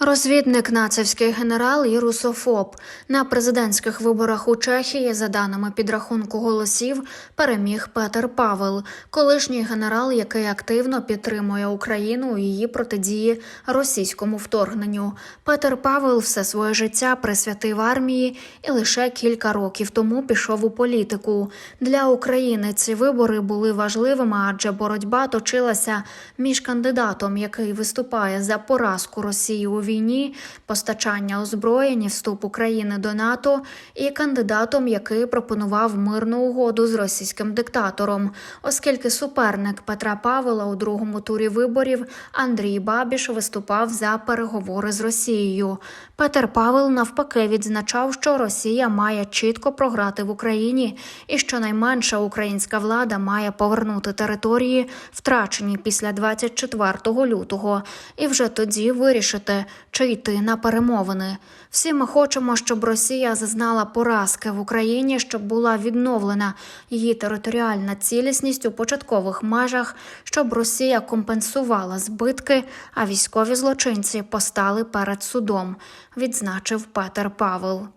Розвідник націвський генерал і русофоб на президентських виборах у Чехії, за даними підрахунку голосів, переміг Петер Павел, колишній генерал, який активно підтримує Україну у її протидії російському вторгненню. Петер Павел все своє життя присвятив армії і лише кілька років тому пішов у політику. Для України ці вибори були важливими, адже боротьба точилася між кандидатом, який виступає за поразку Росії у війні, постачання озброєнь, вступ України до НАТО, і кандидатом, який пропонував мирну угоду з російським диктатором, оскільки суперник Петра Павела у другому турі виборів Андрій Бабіш виступав за переговори з Росією. Петер Павел навпаки відзначав, що Росія має чітко програти в Україні, і щонайменше українська влада має повернути території, втрачені після 24 лютого, і вже тоді вирішити, чи йти на перемовини. Всі ми хочемо, щоб Росія зазнала поразки в Україні, щоб була відновлена її територіальна цілісність у початкових межах, щоб Росія компенсувала збитки, а військові злочинці постали перед судом, відзначив Петер Павел.